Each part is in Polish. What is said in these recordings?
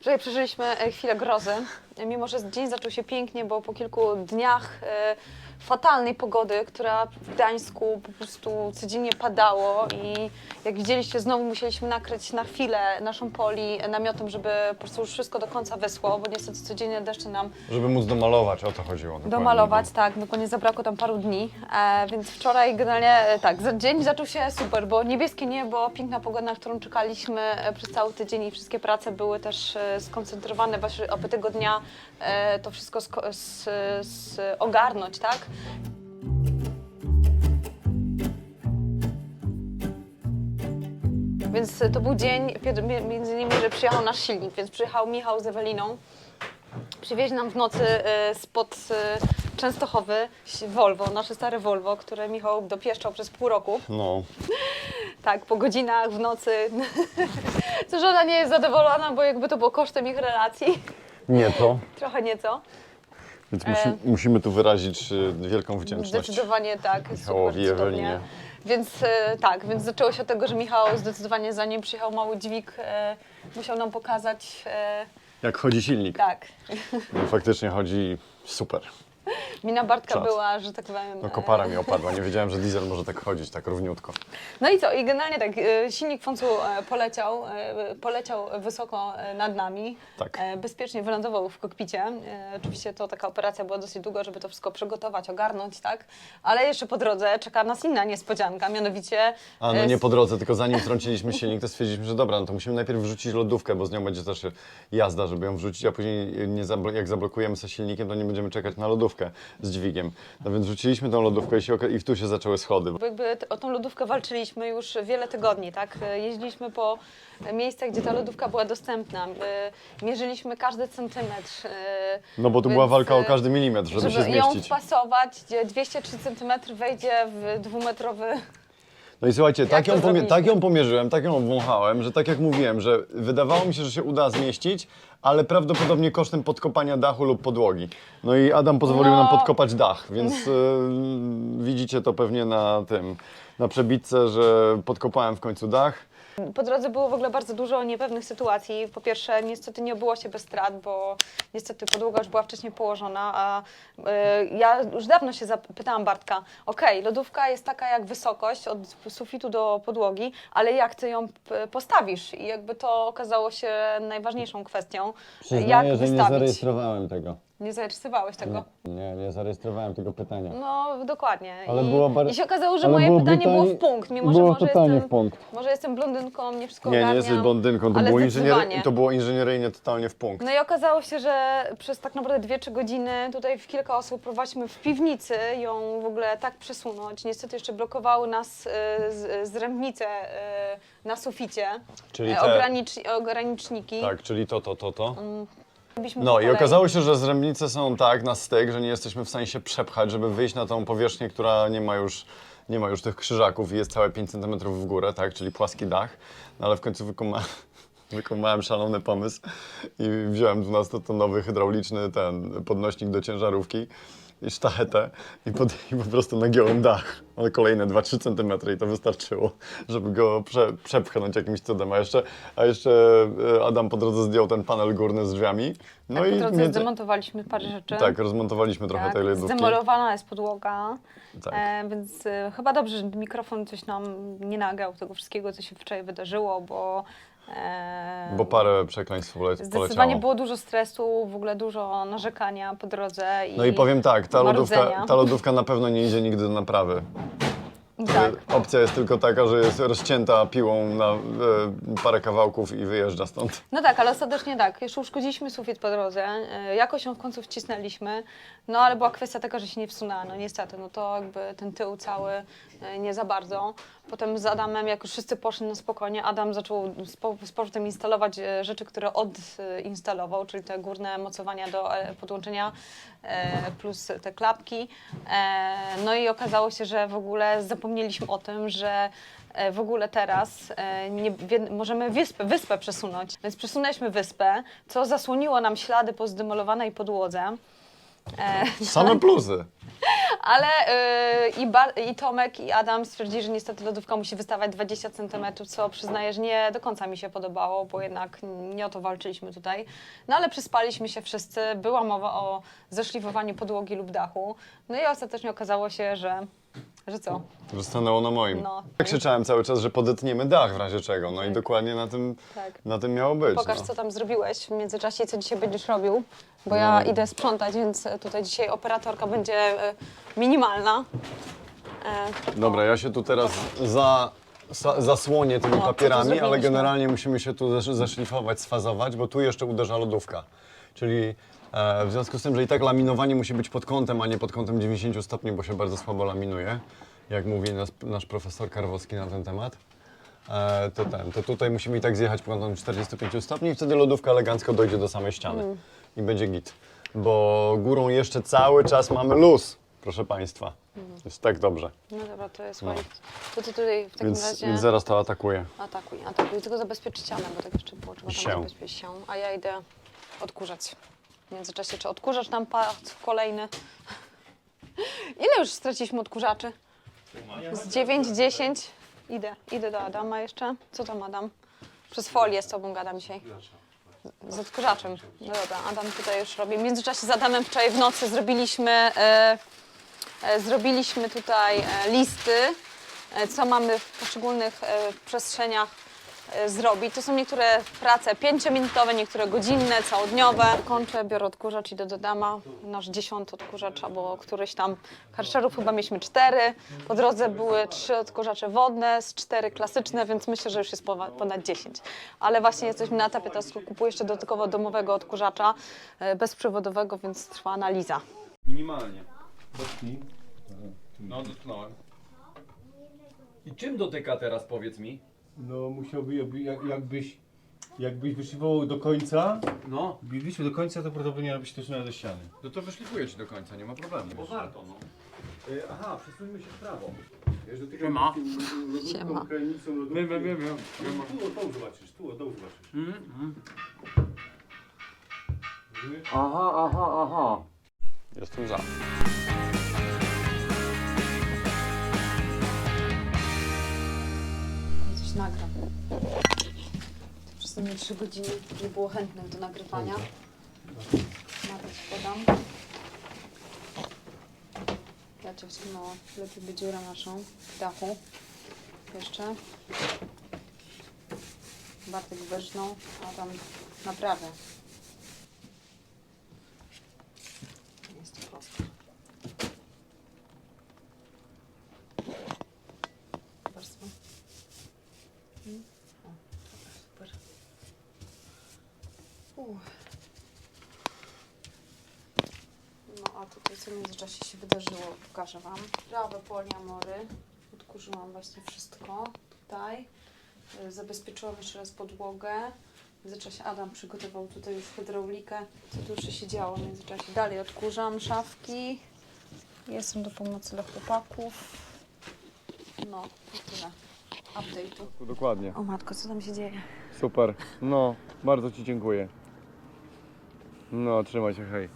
Wczoraj przeżyliśmy e, chwilę grozy, mimo że dzień zaczął się pięknie, bo po kilku dniach e, fatalnej pogody, która w Gdańsku po prostu codziennie padało i jak widzieliście, znowu musieliśmy nakryć na chwilę naszą poli namiotem, żeby po prostu już wszystko do końca wyschło, bo niestety codziennie deszcze nam Żeby móc domalować, o to chodziło. dokładnie, domalować, tak, dokładnie zabrakło tam paru dni, e, więc wczoraj generalnie e, tak, za- dzień zaczął się super, bo niebieskie niebo, piękna pogoda, na którą czekaliśmy e, przez cały tydzień i wszystkie prace były też e, skoncentrowane właśnie, aby tego dnia e, to wszystko sko- s, s, ogarnąć, tak? Więc to był dzień, pier- między innymi, że przyjechał nasz silnik, więc przyjechał Michał z Eweliną. Przywieźli nam w nocy e, spod e, Częstochowy Volvo, nasze stare Volvo, które Michał dopieszczał przez pół roku. No, Tak, po godzinach w nocy. Co żona nie jest zadowolona, bo jakby to było kosztem ich relacji. nie to. Trochę nieco. Więc musi, musimy tu wyrazić y, wielką wdzięczność. Zdecydowanie tak. Michałowi super, cudownie. Ewelinie. Więc e, tak, więc zaczęło się od tego, że Michał zdecydowanie zanim przyjechał mały dźwig, e, musiał nam pokazać, e, Jak chodzi silnik. tak. No, faktycznie chodzi super. Mina Bartka Czad. była, że tak powiem... No e, kopara mi opadła, nie wiedziałem, że diesel może tak chodzić, tak równiutko. No i co? I generalnie tak, e, silnik w końcu e, poleciał, poleciał wysoko nad nami. Tak. Bezpiecznie wylądował w kokpicie. Oczywiście to taka operacja była dosyć długa, żeby to wszystko przygotować, ogarnąć, tak? Ale jeszcze po drodze czeka nas inna niespodzianka, mianowicie... A no nie po drodze, tylko zanim wtrąciliśmy silnik, to stwierdziliśmy, że dobra, no to musimy najpierw wrzucić lodówkę, bo z nią będzie też jazda, żeby ją wrzucić, a później nie jak zablokujemy sobie silnikiem, to nie będziemy czekać na lodówkę z dźwigiem. No więc wrzuciliśmy tą lodówkę i, się i tu się zaczęły schody. Bo jakby t- o tą lodówkę walczyliśmy już wiele tygodni, tak? E, Jeździliśmy po miejscach, gdzie ta lodówka była dostępna. E, Mierzyliśmy każdy centymetr. e, No bo tu więc, była walka o e, każdy milimetr, żeby, się Żeby ją zmieścić. wpasować, gdzie 203 cm wejdzie w dwumetrowy... No i słuchajcie, tak ją, pomie- tak ją pomierzyłem, tak ją obwąchałem, że tak jak mówiłem, że wydawało mi się, że się uda zmieścić, ale prawdopodobnie kosztem podkopania dachu lub podłogi. No i Adam pozwolił No. nam podkopać dach, więc y, widzicie to pewnie na tym, na przebitce, że podkopałem w końcu dach. Po drodze było w ogóle bardzo dużo niepewnych sytuacji. Po pierwsze, niestety nie obyło się bez strat, bo niestety podłoga już była wcześniej położona, a y, ja już dawno się zapytałam Bartka, okej, lodówka jest taka jak wysokość od sufitu do podłogi, ale jak ty ją postawisz? I jakby to okazało się najważniejszą kwestią. jak wystawić? tego. Nie zarejestrowałeś tego? Nie, nie zarejestrowałem tego pytania. No, dokładnie. Ale I, było bar- I się okazało, że ale moje było pytanie było w pytanie- punkt, mimo że było może totalnie jestem, w punkt. może jestem blondynką, nie wszystko Nie, nie ogarniam. jesteś blondynką, to ale było, inżynier... to było inżynieryjnie totalnie w punkt. No i okazało się, że przez tak naprawdę 2-3 godziny tutaj w kilka osób próbowaliśmy w piwnicy ją w ogóle tak przesunąć. Niestety jeszcze blokowały nas y, z, zrębnice y, na suficie, Czyli y, te- ogranicz, ograniczniki. Tak, czyli to, to, to, to. Robiliśmy No i kolei. okazało się, że zrębnice są tak na styk, że nie jesteśmy w stanie się przepchać, żeby wyjść na tą powierzchnię, która nie ma już, nie ma już tych krzyżaków i jest całe 5 cm w górę, tak, czyli płaski dach. No ale w końcu wykuma... wykumałem szalony pomysł i wziąłem 12-tonowy hydrauliczny ten podnośnik do ciężarówki i sztachetę i, pod, i po prostu nagiąłem dach. Ale kolejne 2-3 cm i to wystarczyło, żeby go prze, przepchnąć jakimś cudem. A jeszcze, a jeszcze e, Adam po drodze zdjął ten panel górny z drzwiami. No tak, po i drodze między- zdemontowaliśmy parę rzeczy. tak, rozmontowaliśmy trochę Tak, tej lodówki. Zdemolowana jest podłoga, Tak. e, więc e, chyba dobrze, że mikrofon coś nam nie nagrał tego wszystkiego, co się wczoraj wydarzyło, bo... E, Bo parę przekleństw pole- Zdecydowanie poleciało. było dużo stresu, w ogóle dużo narzekania po drodze. I No i powiem tak, ta lodówka, ta lodówka na pewno nie idzie nigdy do naprawy. Tak. E, Opcja jest tylko taka, że jest rozcięta piłą na e, parę kawałków i wyjeżdża stąd. No tak, ale ostatecznie tak. Jeszcze uszkodziliśmy sufit po drodze. e, Jakoś ją w końcu wcisnęliśmy. No ale była kwestia taka, że się nie wsunęła. No niestety, no to jakby ten tył cały e, nie za bardzo. Potem z Adamem, jak już wszyscy poszli na spokojnie, Adam zaczął z, po, z powrotem instalować e, rzeczy, które odinstalował, czyli te górne mocowania do e, podłączenia e, plus te klapki. E, No i okazało się, że w ogóle zapomnieliśmy o tym, że e, w ogóle teraz e, nie, możemy wyspę, wyspę przesunąć. Więc przesunęliśmy wyspę, co zasłoniło nam ślady po zdemolowanej podłodze. E, Same plusy. Ale yy, i, Bar- i Tomek i Adam stwierdzili, że niestety lodówka musi wystawać 20 cm, co przyznaję, że nie do końca mi się podobało, bo jednak nie o to walczyliśmy tutaj. No ale przyspaliśmy się wszyscy, była mowa o zeszlifowaniu podłogi lub dachu. No i ostatecznie okazało się, że, że co? Że stanęło na moim. No. Ja krzyczałem cały czas, że podetniemy dach w razie czego. No i Tak. dokładnie na tym, Tak. na tym miało być. Pokaż, no. co tam zrobiłeś w międzyczasie i co dzisiaj będziesz robił, bo ja No. idę sprzątać, więc tutaj dzisiaj operatorka będzie e, minimalna. E, Dobra, ja się tu teraz za, sa, zasłonię tymi O, to papierami, ale zrobiliśmy. generalnie musimy się tu zesz- zeszlifować, sfazować, bo tu jeszcze uderza lodówka. Czyli e, w związku z tym, że i tak laminowanie musi być pod kątem, a nie pod kątem 90 stopni, bo się bardzo słabo laminuje, jak mówi nas, nasz profesor Karwowski na ten temat. E, to ten, to tutaj musimy i tak zjechać pod kątem 45 stopni i wtedy lodówka elegancko dojdzie do samej ściany Mm. i będzie git. Bo górą jeszcze cały czas mamy luz, proszę Państwa. Mm. Jest tak dobrze. no dobra, to jest ładnie. To ty tutaj w takim Więc, razie więc zaraz to atakuję. atakuj, atakuj, tylko zabezpiecz ścianę, bo tak jeszcze było, trzeba Się. zabezpieczyć się. A ja idę odkurzać. W międzyczasie, czy odkurzacz nam padł kolejny? Ile już straciliśmy odkurzaczy? Z 9, 10? Idę, idę do Adama jeszcze. Co tam Adam? Przez folię z tobą gadam dzisiaj. Z odkurzaczem. No dobra, Adam tutaj już robi. W międzyczasie z Adamem wczoraj w nocy zrobiliśmy, e, e, zrobiliśmy tutaj e, listy, e, co mamy w poszczególnych e, przestrzeniach zrobić. To są niektóre prace pięciominutowe, niektóre godzinne, całodniowe. Kończę, biorę odkurzacz, idę do Dama. Nasz dziesiąty odkurzacz, albo któryś tam karszerów chyba mieliśmy cztery. Po drodze były trzy odkurzacze wodne, z cztery klasyczne, więc myślę, że już jest ponad 10. Ale właśnie jesteśmy na etapie, teraz kupuję jeszcze dodatkowo domowego odkurzacza e, bezprzewodowego, więc trwa analiza. Minimalnie. No, dotknąłem. I czym dotyka teraz, powiedz mi? No musiałby, jakby, jak- jakbyś, jakbyś wyszywował do końca, No, biegliśmy do końca, to prawdopodobnie robić też na do ściany. no to wyszlifuję ci do końca, nie ma problemu. Bo warto, no. Y, aha, przesuńmy się w prawo. Wiesz, do Siema. Siema. Lodówki. Wiem, wiem, wiem, wiem. Tu od dołu zobaczysz, tu od dołu zobaczysz. Mhm. Rozumiesz? Aha, aha, aha. Jestem za. Te trzy godziny nie było chętnych do nagrywania. Nawet podam. Ja cię wstrzymała. Lepiej by dziura naszą w dachu. Jeszcze. Bartek wyrżnął, a tam naprawia. Nie Jest to proste. Warstwa. Mm. O, dobra, super. Uff. No a tutaj co w międzyczasie się wydarzyło, pokażę Wam. Prawe poliamory. Odkurzyłam właśnie wszystko tutaj. Y, Zabezpieczyłam jeszcze raz podłogę. W międzyczasie Adam przygotował tutaj już hydraulikę. Co tu jeszcze się działo w międzyczasie? Dalej odkurzam szafki. Jestem do pomocy dla chłopaków. No, i tyle. Update'u. Dokładnie. O matko, co tam się dzieje? Super. No, bardzo Ci dziękuję. No, trzymaj się, hej.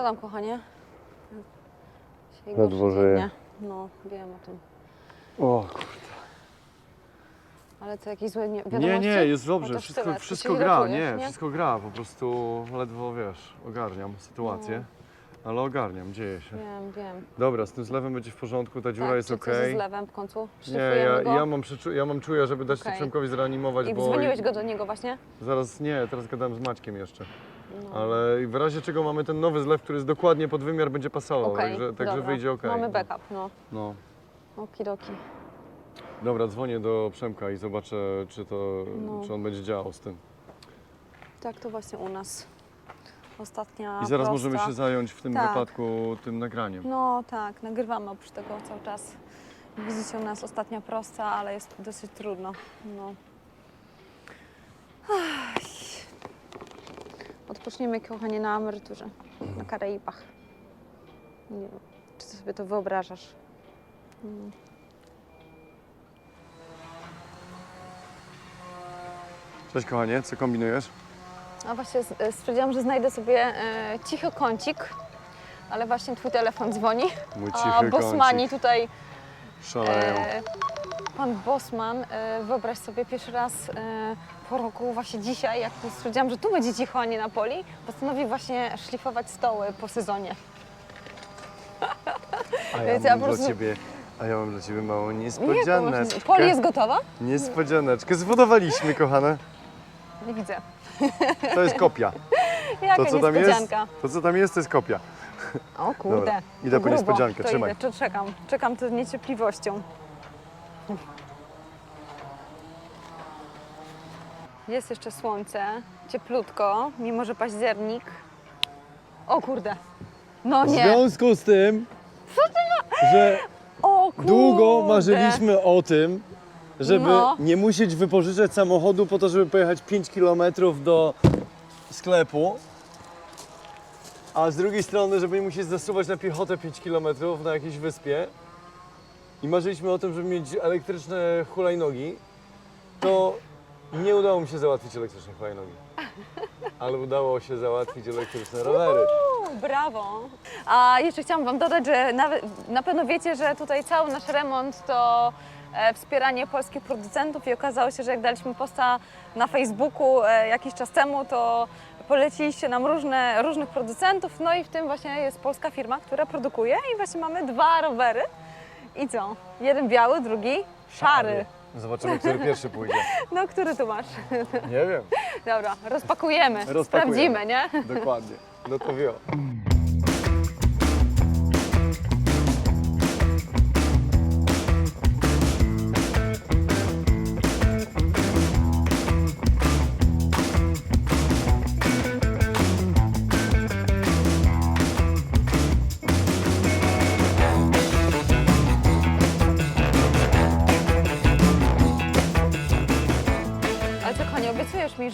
Co tam, kochanie? Dzisiaj Na dworze. dnie. No, wiem o tym. O, Ale to jakieś złe nie, wiadomości? nie, nie, jest No dobrze, to wszystko, wszystko się gra, ratujesz, nie, nie? wszystko gra, po prostu ledwo, wiesz, ogarniam sytuację, ale ogarniam, dzieje się. Wiem, wiem. Dobra, z tym zlewem będzie w porządku, ta dziura tak, jest czy ok. co ze zlewem w końcu? Nie, ja, go? ja, mam ja mam czuję, żeby dać okay. Przemkowi zreanimować, I bo dzwoniłeś go do niego właśnie? zaraz, nie, teraz gadałem z Maćkiem jeszcze, No. ale w razie czego mamy ten nowy zlew, który jest dokładnie pod wymiar, będzie pasował, Okej, także, także dobra. wyjdzie ok. Mamy backup, no. No. Okidoki. Dobra, dzwonię do Przemka i zobaczę, czy, to, No. czy on będzie działał z tym. Tak to właśnie u nas. Ostatnia I zaraz prosta. możemy się zająć w tym Tak. wypadku tym nagraniem. No tak, nagrywamy oprócz tego cały czas. Widzicie u nas ostatnia prosta, ale jest dosyć trudno. No. Odpoczniemy, kochanie, na emeryturze, na Karaibach. Nie wiem, czy ty sobie to wyobrażasz? Mm. Cześć kochanie, co kombinujesz? A właśnie s- e, stwierdziłam, że znajdę sobie e, cichy kącik, ale właśnie twój telefon dzwoni. Mój A cichy Bosmani kącik. tutaj, Szaleją. e, pan Bosman, e, wyobraź sobie pierwszy raz e, po roku, właśnie dzisiaj, jak stwierdziłam, że tu będzie cicho, a nie na poli, postanowił właśnie szlifować stoły po sezonie. A ja Więc ja mam po dla prostu- ciebie, a ja mam dla ciebie małą Nie, niespodzianeczkę. Poli jest gotowa? Niespodzianeczkę. Zbudowaliśmy, kochane. Nie widzę. To jest kopia. Jaka To, co tam jest, niespodzianka. to, co tam jest, to jest kopia. O kurde. Dobra, idę po grubo. niespodziankę, to trzymaj. Idę, czekam, czekam z niecierpliwością. Jest jeszcze słońce, cieplutko, mimo że październik. O kurde. No W nie. związku z tym, że O kurde. długo marzyliśmy o tym, żeby No. nie musieć wypożyczać samochodu po to, żeby pojechać 5 km do sklepu, a z drugiej strony, żeby nie musieć zasuwać na piechotę 5 km na jakiejś wyspie i marzyliśmy o tym, żeby mieć elektryczne hulajnogi, to nie udało mi się załatwić elektrycznych hulajnogi. Ale udało się załatwić elektryczne rowery. Brawo. A jeszcze chciałam Wam dodać, że nawet, na pewno wiecie, że tutaj cały nasz remont to wspieranie polskich producentów i okazało się, że jak daliśmy posta na Facebooku e, jakiś czas temu, to poleciliście nam różne, różnych producentów, no i w tym właśnie jest polska firma, która produkuje i właśnie mamy dwa rowery. I co? Jeden biały, drugi szary. Zobaczymy, który pierwszy pójdzie. No, który tu masz? Nie wiem. Dobra, rozpakujemy, Rozpakujemy. sprawdzimy, nie? Dokładnie. No to wio.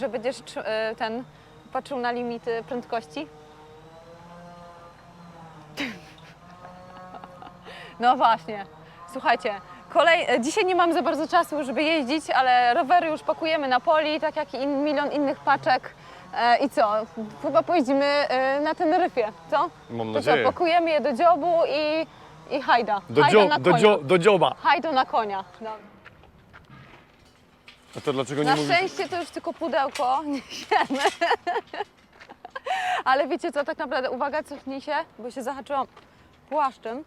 Że będziesz e, ten patrzył na limity prędkości? No właśnie. Słuchajcie, kolej... e, dzisiaj nie mam za bardzo czasu, żeby jeździć, ale rowery już pakujemy na poli, tak jak i in, milion innych paczek. E, I co? Chyba pojeździmy e, na Teneryfie, co? Mam To co, nadzieję. pakujemy je do dziobu i, i hajda. Do, hajda dzio, do, dzio, do dzioba. Hajdo na konia. No. A to dlaczego nie Na mówisz? szczęście to już tylko pudełko niesiemy. Ale wiecie co, tak naprawdę, uwaga, cofnij się, bo się zahaczyłam płaszczem.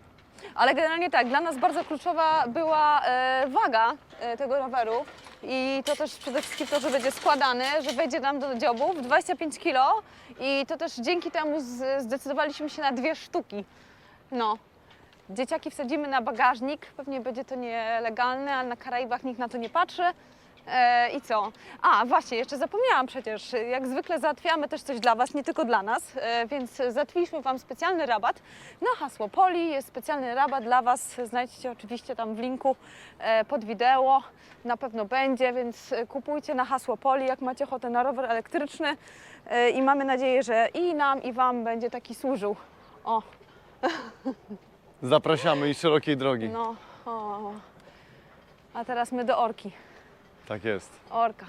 Ale generalnie tak, dla nas bardzo kluczowa była e, waga e, tego roweru i to też przede wszystkim to, że będzie składany, że wejdzie nam do dziobów 25 kg i to też dzięki temu z, zdecydowaliśmy się na dwie sztuki. No. Dzieciaki wsadzimy na bagażnik, pewnie będzie to nielegalne, ale na Karaibach nikt na to nie patrzy. E, I co? A, właśnie, jeszcze zapomniałam przecież, jak zwykle załatwiamy też coś dla Was, nie tylko dla nas, e, więc załatwiliśmy Wam specjalny rabat na hasło Poli. Jest specjalny rabat dla Was, znajdziecie oczywiście tam w linku e, pod wideo, na pewno będzie, więc kupujcie na hasło Poli, jak macie ochotę na rower elektryczny e, i mamy nadzieję, że i nam, i Wam będzie taki służył. O, Zapraszamy i szerokiej drogi. no, o. A teraz my do Orki. Tak jest. Orka.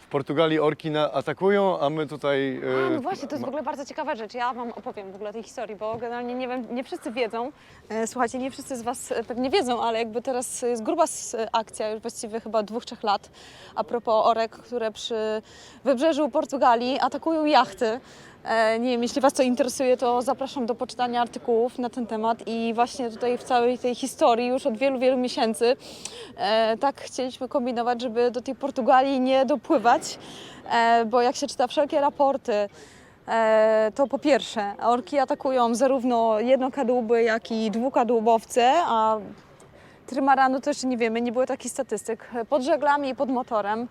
W Portugalii orki na, atakują, a my tutaj... A, e, no właśnie, to jest w ogóle bardzo ciekawa rzecz. Ja Wam opowiem w ogóle tej historii, bo generalnie nie wiem, nie wszyscy wiedzą. E, Słuchajcie, nie wszyscy z Was e, pewnie wiedzą, ale jakby teraz jest gruba s- akcja, już właściwie chyba dwóch, trzech lat, a propos orek, które przy wybrzeżu Portugalii atakują jachty. E, Nie wiem, jeśli Was to interesuje, to zapraszam do poczytania artykułów na ten temat i właśnie tutaj w całej tej historii już od wielu, wielu miesięcy e, tak chcieliśmy kombinować, żeby do tej Portugalii nie dopływać, e, bo jak się czyta wszelkie raporty, to po pierwsze, orki atakują zarówno jednokadłuby, jak i dwukadłubowce, a trymaranu to jeszcze nie wiemy, nie było takich statystyk, pod żeglami i pod motorem,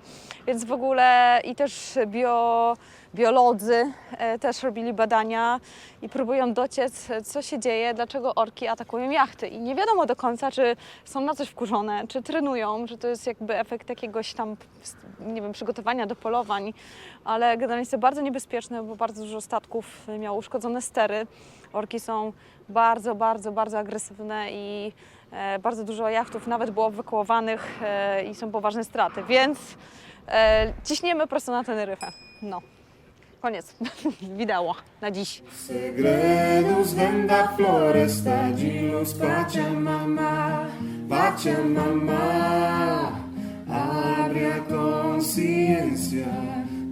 więc w ogóle i też bio, biolodzy e, też robili badania i próbują dociec, co się dzieje, dlaczego orki atakują jachty i nie wiadomo do końca, czy są na coś wkurzone, czy trenują, że to jest jakby efekt jakiegoś tam, nie wiem, przygotowania do polowań, ale generalnie jest to bardzo niebezpieczne, bo bardzo dużo statków miało uszkodzone stery. Orki są bardzo, bardzo, bardzo agresywne i e, bardzo dużo jachtów nawet było wykołowanych e, i są poważne straty, więc e, ciśniemy prosto na Teneryfę. No. Koniec. Widało na dziś. Segredus venda floresta gilus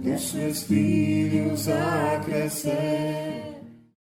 dos seus filhos a crescer